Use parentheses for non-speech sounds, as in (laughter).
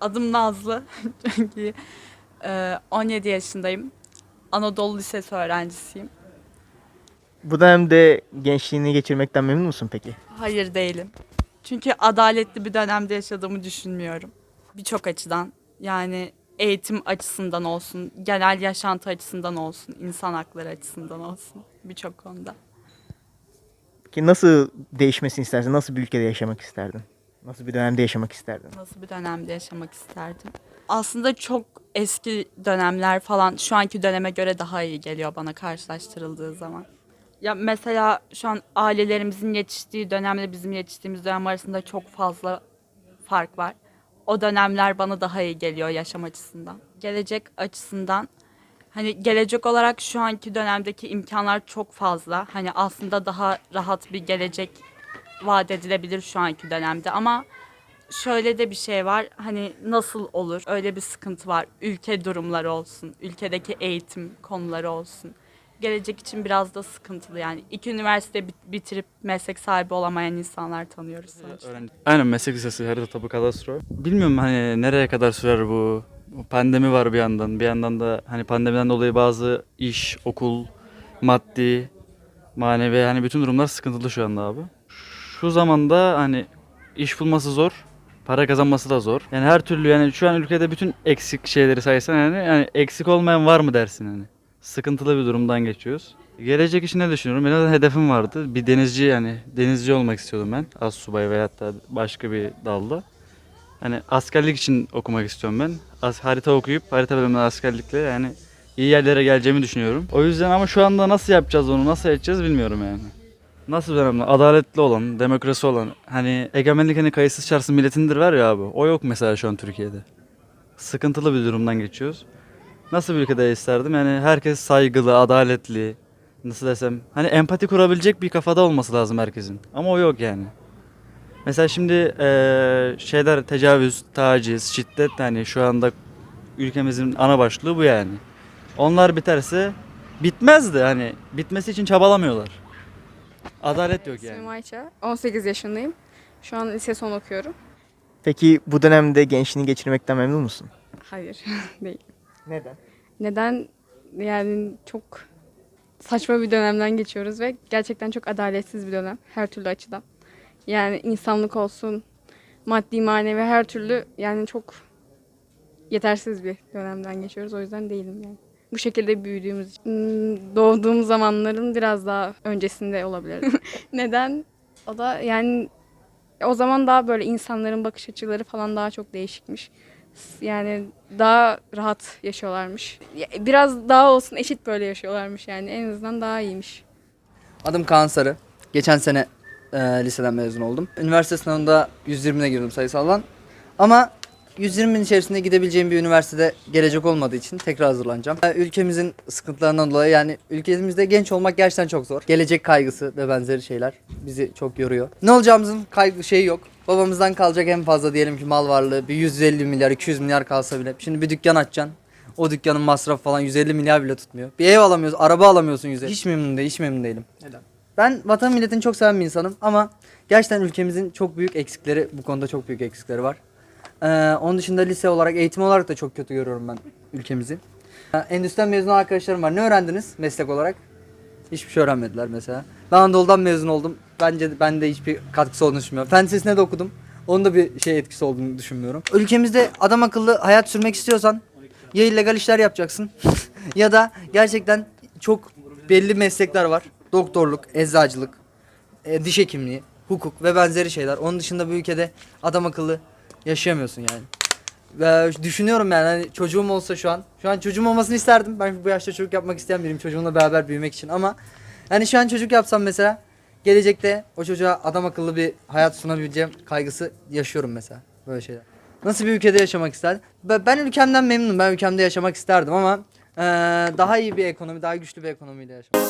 Adım Nazlı. (laughs) Çünkü e, 17 yaşındayım. Anadolu Lisesi öğrencisiyim. Bu dönemde gençliğini geçirmekten memnun musun peki? Hayır değilim. Çünkü adaletli bir dönemde yaşadığımı düşünmüyorum. Birçok açıdan. Yani eğitim açısından olsun, genel yaşantı açısından olsun, insan hakları açısından olsun. Birçok konuda. Ki nasıl değişmesini istersin? Nasıl bir ülkede yaşamak isterdin? Nasıl bir dönemde yaşamak isterdin? Nasıl bir dönemde yaşamak isterdim? Aslında çok eski dönemler falan şu anki döneme göre daha iyi geliyor bana karşılaştırıldığı zaman. Ya mesela şu an ailelerimizin yetiştiği dönemle bizim yetiştiğimiz dönem arasında çok fazla fark var. O dönemler bana daha iyi geliyor yaşam açısından. Gelecek açısından hani gelecek olarak şu anki dönemdeki imkanlar çok fazla. Hani aslında daha rahat bir gelecek vaat edilebilir şu anki dönemde ama şöyle de bir şey var. Hani nasıl olur? Öyle bir sıkıntı var. Ülke durumları olsun, ülkedeki eğitim konuları olsun. Gelecek için biraz da sıkıntılı yani. İki üniversite bit- bitirip meslek sahibi olamayan insanlar tanıyoruz sonuçta. Öğrenci- Aynen meslek lisesi harita tapu kadastro. Bilmiyorum hani nereye kadar sürer. Bu Pandemi var bir yandan. Bir yandan da hani pandemiden dolayı bazı iş, okul, maddi, manevi hani bütün durumlar sıkıntılı şu anda abi. Şu zamanda hani iş bulması zor. Para kazanması da zor. Yani her türlü yani şu an ülkede bütün eksik şeyleri saysan yani, yani eksik olmayan var mı dersin hani. Sıkıntılı bir durumdan geçiyoruz. Gelecek için ne düşünüyorum? Benim de hedefim vardı. Bir denizci yani denizci olmak istiyordum ben. Az subay veyahut da başka bir dalda. Hani askerlik için okumak istiyorum ben. As harita okuyup harita bölümünde askerlikle yani iyi yerlere geleceğimi düşünüyorum. O yüzden ama şu anda nasıl yapacağız onu, nasıl edeceğiz bilmiyorum yani. Nasıl bir önemli? Adaletli olan, demokrasi olan, hani egemenlik hani kayıtsız şartsız milletindir var ya abi. O yok mesela şu an Türkiye'de. Sıkıntılı bir durumdan geçiyoruz. Nasıl bir ülkede isterdim? Yani herkes saygılı, adaletli, nasıl desem, hani empati kurabilecek bir kafada olması lazım herkesin. Ama o yok yani. Mesela şimdi eee, şeyler tecavüz, taciz, şiddet hani şu anda ülkemizin ana başlığı bu yani. Onlar biterse bitmez de hani bitmesi için çabalamıyorlar. Adalet yok İsmim yani. Ayça. 18 yaşındayım. Şu an lise son okuyorum. Peki bu dönemde gençliğini geçirmekten memnun musun? Hayır (laughs) değil. Neden? Neden? Yani çok saçma bir dönemden geçiyoruz ve gerçekten çok adaletsiz bir dönem her türlü açıdan. Yani insanlık olsun, maddi manevi her türlü yani çok yetersiz bir dönemden geçiyoruz. O yüzden değilim yani. Bu şekilde büyüdüğümüz için. Hmm, Doğduğum zamanların biraz daha öncesinde olabilir. (laughs) Neden? O da yani o zaman daha böyle insanların bakış açıları falan daha çok değişikmiş. Yani daha rahat yaşıyorlarmış. Ya, Biraz daha olsun eşit böyle yaşıyorlarmış yani. En azından daha iyiymiş. Adım Kaan Sarı. Geçen sene e, liseden mezun oldum. Üniversite sınavında 120'ne girdim sayısaldan. Ama 120'nin içerisinde gidebileceğim bir üniversitede gelecek olmadığı için tekrar hazırlanacağım. E, Ülkemizin sıkıntılarından dolayı yani ülkemizde genç olmak gerçekten çok zor. Gelecek kaygısı ve benzeri şeyler bizi çok yoruyor. Ne olacağımızın kaygı şeyi yok. Babamızdan kalacak en fazla diyelim ki mal varlığı bir 150 milyar 200 milyar kalsa bile. Şimdi bir dükkan açacaksın. O dükkanın masrafı falan 150 milyar bile tutmuyor. Bir ev alamıyorsun, araba alamıyorsun 150. Hiç memnun değil, hiç memnun değilim. Neden? Ben vatan milletini çok seven bir insanım ama gerçekten ülkemizin çok büyük eksikleri, bu konuda çok büyük eksikleri var. Ee, onun dışında lise olarak, eğitim olarak da çok kötü görüyorum ben ülkemizi. Ee, endüstriden mezun arkadaşlarım var. Ne öğrendiniz meslek olarak? Hiçbir şey öğrenmediler mesela. Ben Anadolu'dan mezun oldum. Bence ben de hiçbir katkısı olduğunu düşünmüyorum. Fen lisesine de okudum. Onun da bir şey etkisi olduğunu düşünmüyorum. Ülkemizde adam akıllı hayat sürmek istiyorsan ya illegal işler yapacaksın (laughs) ya da gerçekten çok belli meslekler var. Doktorluk, eczacılık, e, diş hekimliği, hukuk ve benzeri şeyler. Onun dışında bu ülkede adam akıllı yaşayamıyorsun yani. Ve düşünüyorum yani hani çocuğum olsa şu an. Şu an çocuğum olmasını isterdim. Ben bu yaşta çocuk yapmak isteyen biriyim çocuğumla beraber büyümek için ama yani şu an çocuk yapsam mesela gelecekte o çocuğa adam akıllı bir hayat sunabileceğim kaygısı yaşıyorum mesela böyle şeyler. Nasıl bir ülkede yaşamak isterdim? Ben ülkemden memnunum. Ben ülkemde yaşamak isterdim ama eee, daha iyi bir ekonomi, daha güçlü bir ekonomiyle yaşamak.